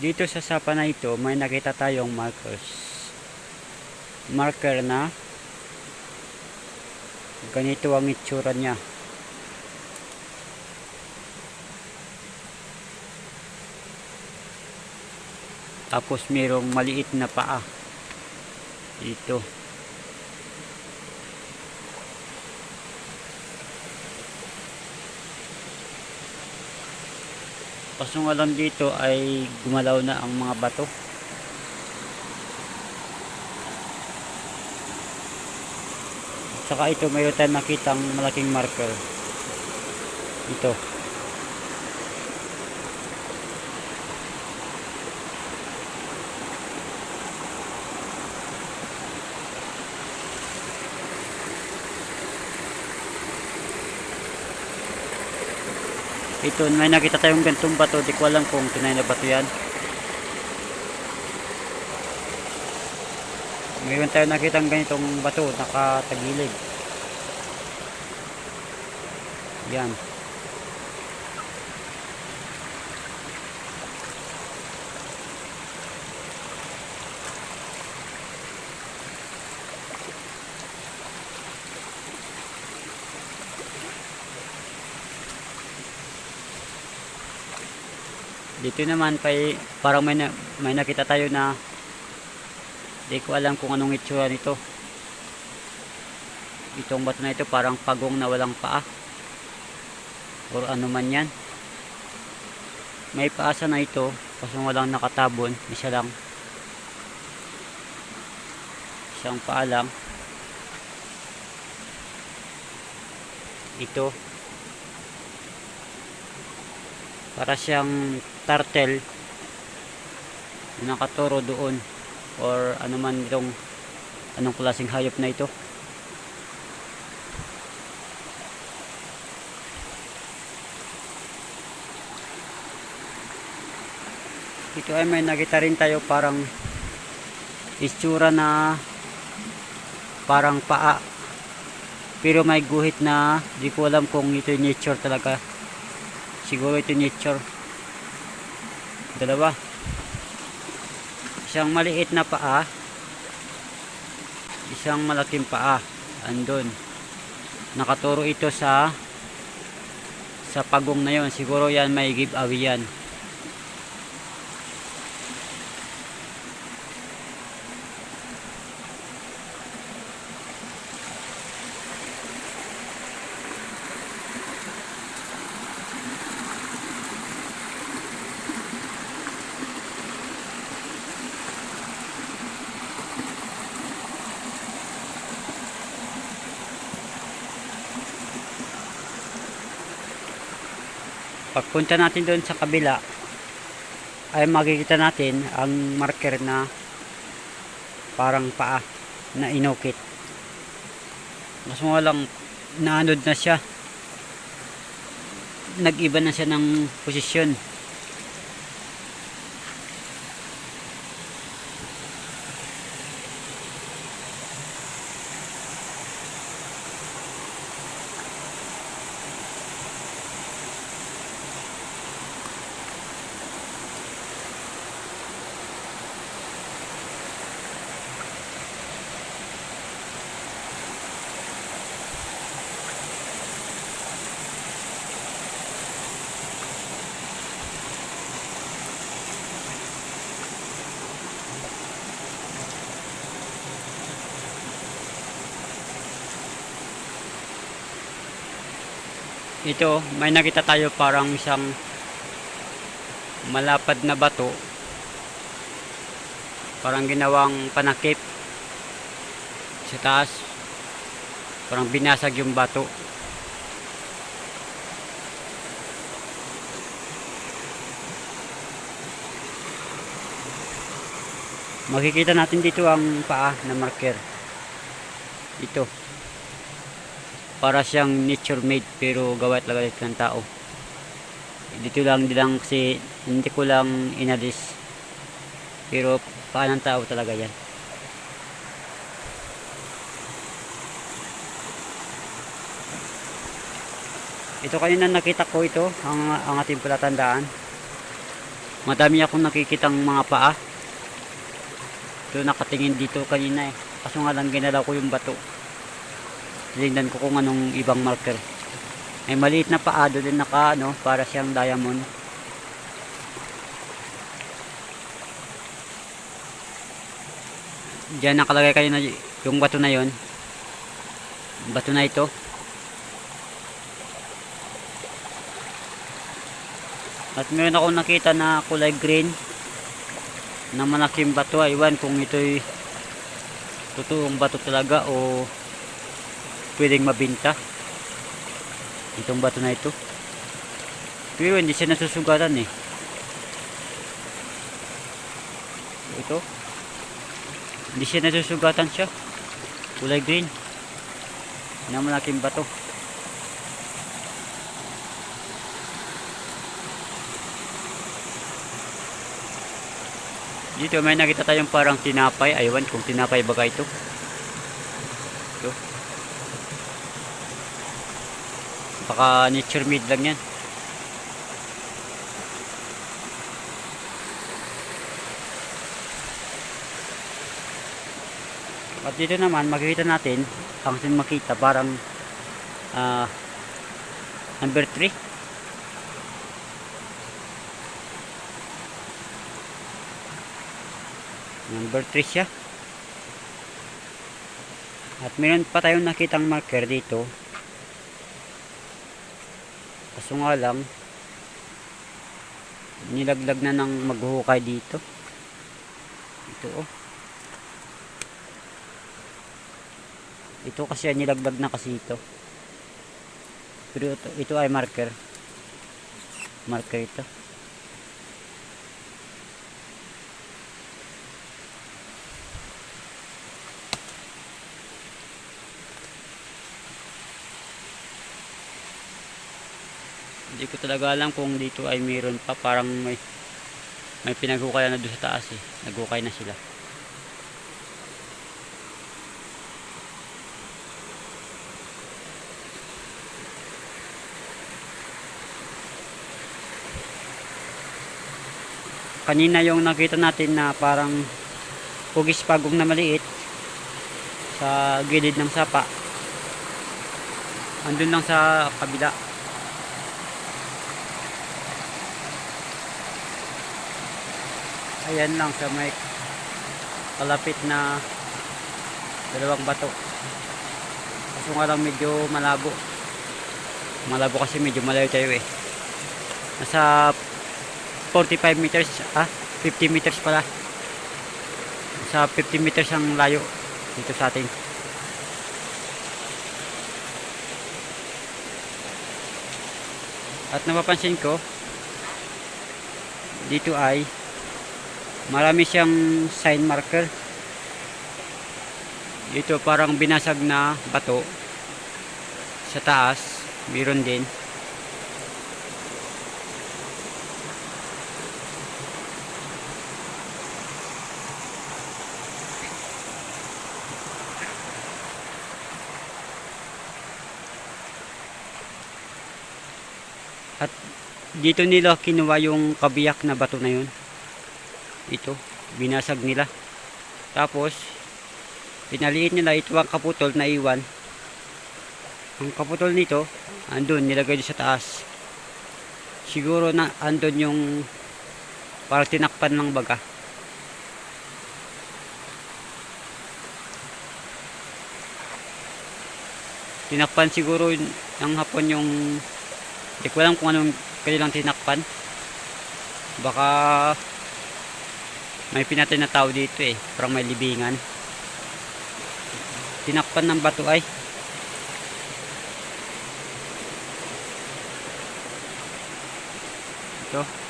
dito sa sapa na ito, may nakita tayong markers. Marker na ganito ang itsura niya. Tapos mayroong maliit na paa. Dito. Kaso nga lang dito ay gumalaw na ang mga bato. Saka ito mayroon tayong nakitang malaking marker. Ito. Ito, may nakita tayong gantong bato. Di ko alam kung tunay na bato yan. Mayroon tayo nakitang ganitong bato nakatagilid. Yan. Dito naman pay parang may, na, may nakita tayo na di ko alam kung anong itsura nito. Itong bato na ito parang pagong na walang paa. Or ano man yan. May paasa na ito kasi walang nakatabon. Isa lang. Isang paa lang. Ito. Para siyang turtle. Na nakaturo doon. Or ano man itong anong klaseng hayop na ito. Ito ay may nakita rin tayo parang istura na parang paa. Pero may guhit na di ko alam kung ito nature talaga siguro ito nature. Dalawa. Isang maliit na paa. Isang malaking paa. Andun. Nakaturo ito sa sa pagong na yon siguro yan may giveaway yan pagpunta natin doon sa kabila ay makikita natin ang marker na parang paa na inukit. Mas walang naanod na siya. Nag-iba na siya ng posisyon ito may nakita tayo parang isang malapad na bato. Parang ginawang panakip sa taas. Parang binasag yung bato. Makikita natin dito ang paa na marker. Ito para siyang nature made pero gawa talaga ito ng tao dito lang di lang kasi hindi ko lang inalis pero paa ng tao talaga yan ito kanina nakita ko ito ang, ang ating palatandaan Madami akong nakikitang mga paa. Ito nakatingin dito kanina eh. Kaso nga lang ginalaw ko yung bato. Tinignan ko kung anong ibang marker. May maliit na paa doon din naka ano, para siyang diamond. Diyan nakalagay kayo na yung bato na yon. Bato na ito. At meron ako nakita na kulay green na malaking bato. Iwan kung ito'y totoong bato talaga o pwedeng mabinta. Itong bato na ito. Pero hindi siya nasusugatan eh. Ito. Hindi siya nasusugatan siya. Kulay green. Na malaking bato. Dito may nakita tayong parang tinapay. Aywan kung tinapay ito. Ito. Baka nature made lang yan. At dito naman makikita natin ang sin makita parang ah, number 3 number 3 siya. At meron pa tayong nakitang marker dito kaso nga lang nilaglag na ng maghuhukay dito. Ito oh. Ito kasi nilaglag na kasi ito. Pero ito, ito ay marker. Marker ito hindi ko talaga alam kung dito ay mayroon pa. Parang may may pinaghukayan na doon sa taas eh. Naghukay na sila. Kanina yung nakita natin na parang hugis pagong na maliit sa gilid ng sapa. Andun lang sa kabila ayan lang sa may kalapit na dalawang bato. Kaso nga lang medyo malabo. Malabo kasi medyo malayo tayo eh. Nasa 45 meters ah 50 meters pala. Sa 50 meters ang layo dito sa atin. At napapansin ko dito ay marami siyang sign marker. Dito parang binasag na bato. Sa taas meron din. At dito nila kinuha yung kabiyak na bato na yun. Ito, binasag nila. Tapos, pinaliit nila ito ang kaputol na iwan. Ang kaputol nito, andun, nilagay sa taas. Siguro na andun yung parang tinakpan ng baga. Tinakpan siguro ng hapon yung Hindi ko alam kung anong kanilang tinakpan. Baka may pinatay na tao dito eh. Parang may libingan. Tinakpan ng bato ay. Ito.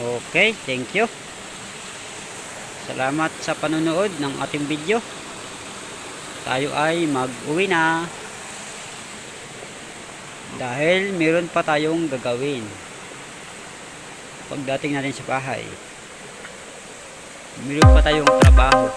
Okay, thank you. Salamat sa panonood ng ating video. Tayo ay mag-uwi na. Dahil meron pa tayong gagawin. Pagdating natin sa bahay. Meron pa tayong trabaho.